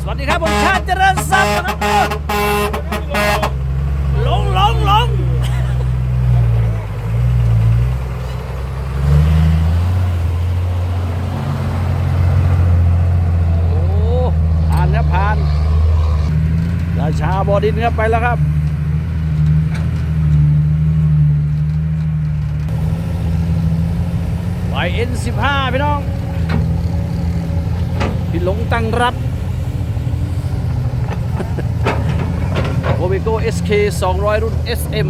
สวัสดีครับผมชาติเจริญทรัพย์นะครับลงลงลงโอ้ผ่านครับผ่านราชาบอดินครับไปแล้วครับ YN15 พี่น้องพี่หลงตั้งรับ โอเมโก้ SK 200 รุ่น SM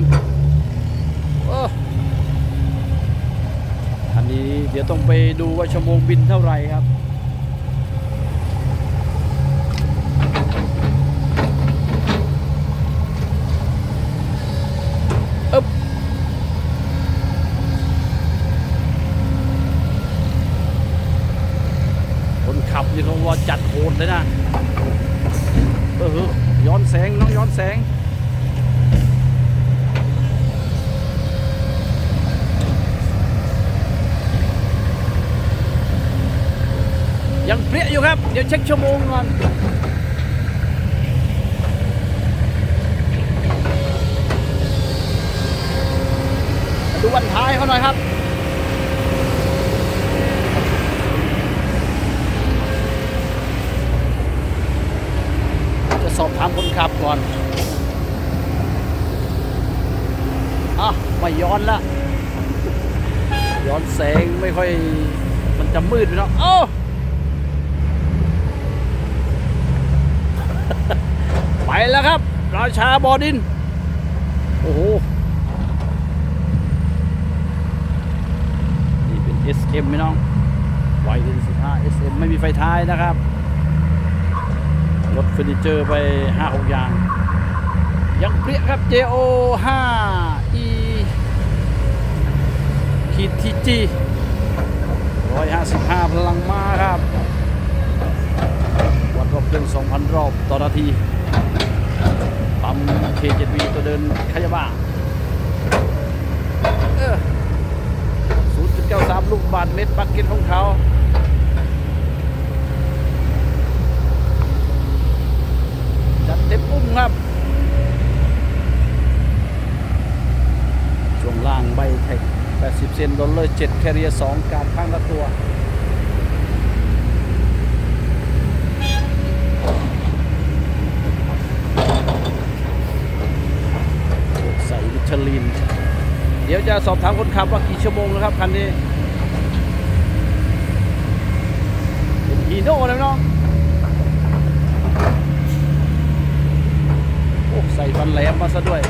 อ้อันนี้เดี๋ยวต้องไปดูว่าชั่วโมงบินเท่าไหร่ครับ คนขับนี่เขาว่าจัดโหดเลยนะ เออย้อนแสงน้องย้อนแสง ยังเปรี้ยอยู่ครับ เดี๋ยวเช็คชั่วโมงก่อนดูวันท้ายเขาหน่อยครับจะสอบถามคนขับก่อนอะไม่ย้อนละย้อนแสงไม่ค่อยมันจะมืดไปเนาะโอ้ ไป แล้วครับ ราชาบอดิน โอ้โห นี่เป็น SM ไหมน้องไวเดน15 SM ไม่มีไฟท้ายนะครับ รถเฟอร์นิเจอร์ไป5 6อย่าง ยังเปรี้ยครับ JO 5 E ขีดทีจี155พลังม้าครับ วัดรอบเครื่อง2,000 รอบต่อนาที ปั๊ม K7V ตัวเดินขยะบ้าเออ0.93ลูกบาทเมตรปักเก็ตของเขาจัดเต็มอุ้มครับ ช่วงล่างใบเทค80 เซนโดอลเลอร์7แคเรีย 2 การข้างละตัว ใส่วิชลิน เดี๋ยวจะสอบถามคนขับว่ากี่ชั่วโมงนะครับคันนี้เป็นฮีโน่เลยน้องโอ้ใส่ฟันแหลมมาซะด้วย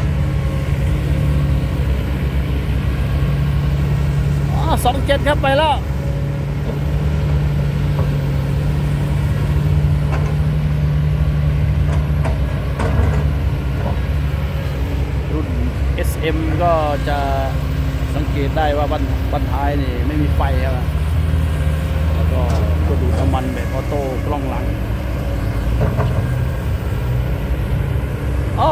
อ๋อสองเจ็ดครับไปแล้ว รุ่น SM ก็จะสังเกตได้ว่าบันบันท้ายนี่ไม่มีไฟครับแล้วก็ตัวดูน้ำมันแบบออโต้กล้องหลังอ๋อ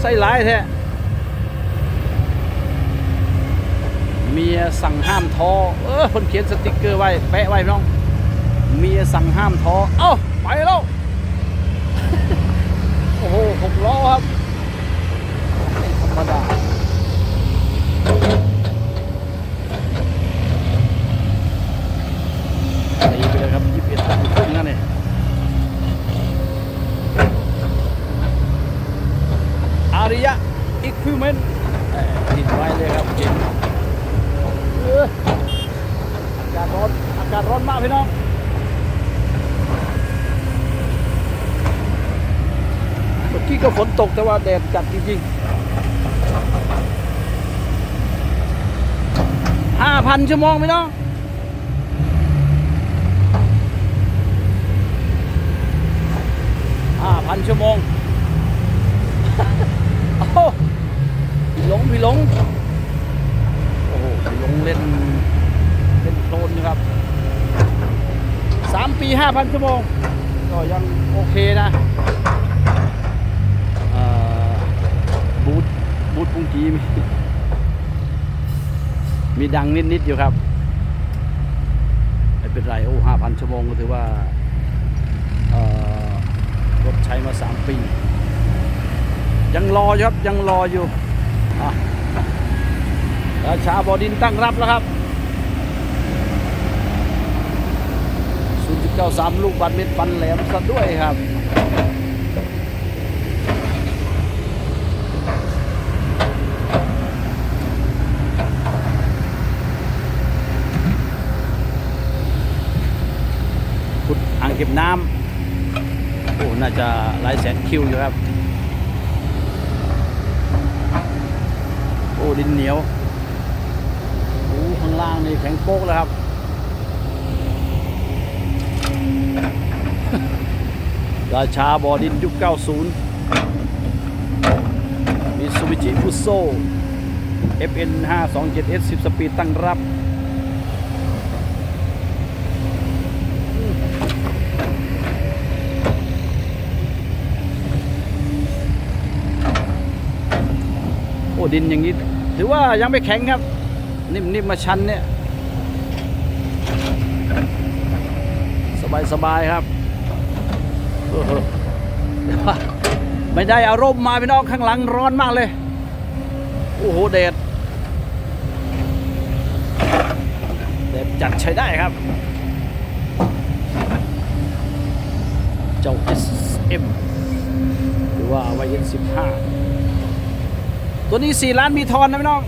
ใส่หลายแท้เมียสั่งห้ามท้อเออคนเขียนสติกเกอร์ไว้แปะไว้พี่น้องเมียสั่งห้ามท้อเอ้าไปแล้วโอ้โหหกล้อครับ รรมดาตีไปเลยครับยี่สิบเอ็ดตันครึ่งนั่นเองอาริยะอิควิเมนติดไว้เลยครับเก่งเอออากาศร้อนอากาศร้อนมากพี่น้องเมื่อกี้ก็ฝนตกแต่ว่าแดดจัดจริงๆ ห้าพันชั่วโมงพี่น้องห้าพันชั่วโมงโอ้โหพี่หลงพี่หลง โอ้โหพี่หลงเล่น เล่นโคลนนะครับสามปีห้าพันชั่วโมง ก็ยังโอเคนะเอ่อบูท บูทปุ้งกีมีมีดังนิด ๆ อยู่ครับ ไม่เป็นไร โอ้ห้าพันชั่วโมงก็ถือว่าเอ่ปี ยังรออยู่ครับยังรออยู่อะราชาบอดินตั้งรับแล้วครับ0.93 ลูกบาทเมตรฟันแหลมซะด้วยครับ ขุดอ่างเก็บน้ำโอ้น่าจะหลายแสนคิวอยู่ครับ โอ้ดินเหนียวโอ้ข้างล่างนี่แข็งโป๊กแล้วครับราชาบอดินยุค 90 มีซูบิจิฟุโซ FN 527S 10 สปีดตั้งรับ ดินอย่างนี้ ถือว่ายังไม่แข็งครับ นิ่มๆมาชันเนี่ยสบายสบายๆครับไม่ได้อารมณ์มาพี่น้องข้างหลังร้อนมากเลย โอ้โหเดดเดดจัดใช้ได้ครับ เจ้า SM หรือว่า YN15 ตัวนี้4ล้านมีทอนนะพี่น้อง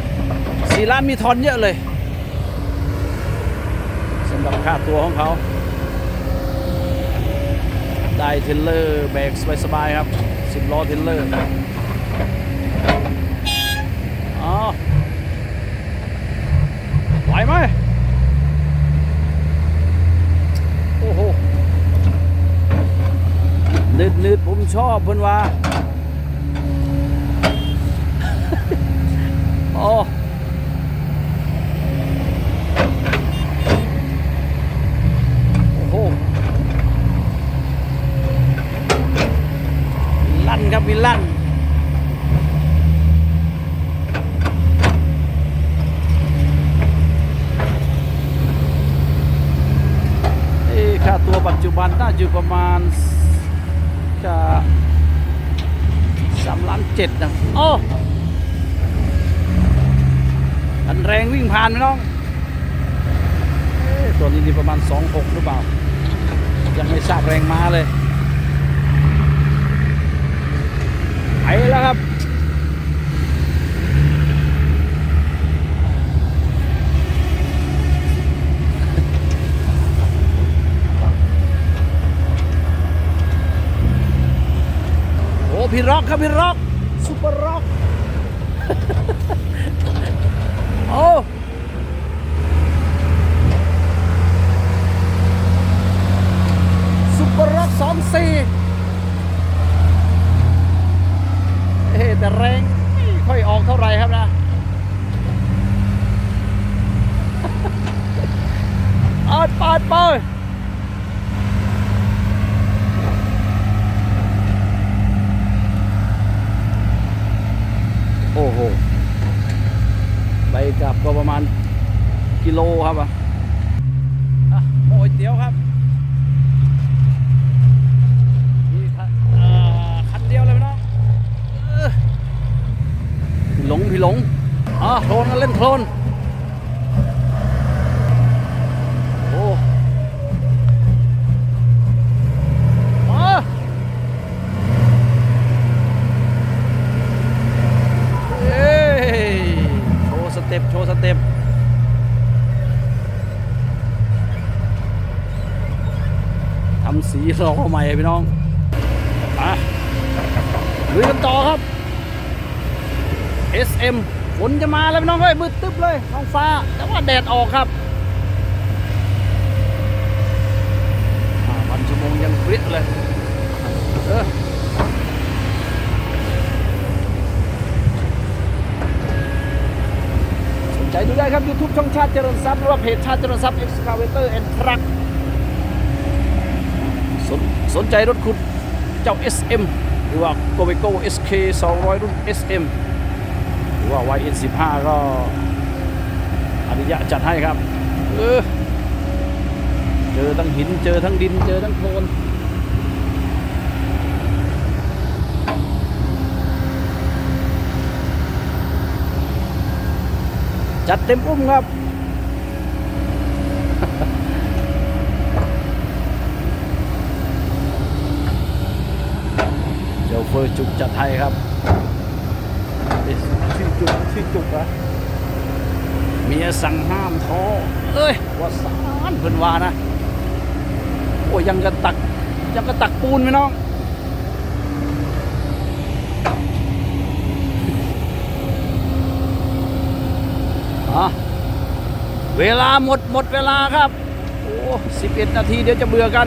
4ล้านมีทอนเยอะเลยสำหรับค่าตัวของเขา ได้เทรลเลอร์แบกสบายๆครับ10ล้อเทรลเลอร์อ๋อไหวไหมโอ้โหนืดนืดๆผมชอบเพิ่นว่า โอ้โอ้โหลั่นครับมีลั่นเอ้ค่าตัวปัจจุบันน่าจะอยู่ประมาณจะสามล้านเจ็ดนะ โอ้ อันแรงวิ่งผ่านไหมน้องตัวนี้นี่ประมาณ 2.6 หรือเปล่า ยังไม่ทราบแรงม้าเลยไปแล้วครับโอ้พี่ร็อกครับพี่ร็อกซุปเปอร์ร็อก โอ้ซุปเปอร์ร็อกสองสี่เอ้แต่แรงไม่ค่อยออกเท่าไหร่ครับนะ เอิดเปิดเปิด โอ้โห ไปกลับก็ประมาณ กิโลครับอะโมยเตี๋ยวครับมีคันเอ่คันเดียวเลยน้องพี่หลงพี่หลงอะโคลนเล่นโคลนโอ้มาเอ้ยโชว์สเต็ปโชว์สเต็ปทำ สีล้อใหม่พี่น้องมาลุยกันต่อครับ SM ฝนจะมาแล้วพี่น้องเฮ้ยมืดตึ๊บเลยท้องฟ้า แต่ว่าแดดออกครับวันชั่วโมงยังเปรี้ยเลยเออสนใจดูได้ครับ YouTube ช่องชาติเจริญทรัพย์หรือว่าเพจชาติเจริญทรัพย์ Excavator and Truck สนใจรถคุณเจ้า SM หรือว่า g o v e c o SK 200 รุ่น SM หรือว่า YN 15ก็อนุญาตจัดให้ครับเออเจอทั้งหินเจอทั้งดินเจอทั้งโคลนจัดเต็มอุ้มครับ เจ้าเฟอร์จุกจัดไทยครับเอ๊ะชื่อจุกชื่อจุกอะเมียสั่งห้ามท้อเอ้ยว่าสารเพิ่นว่านะ โอ้ยยังกระตักยังกระตักปูนไหมน้องอะเวลาหมดหมดเวลาครับ โอ้สิบเอ็ดนาทีเดี๋ยวจะเบื่อกัน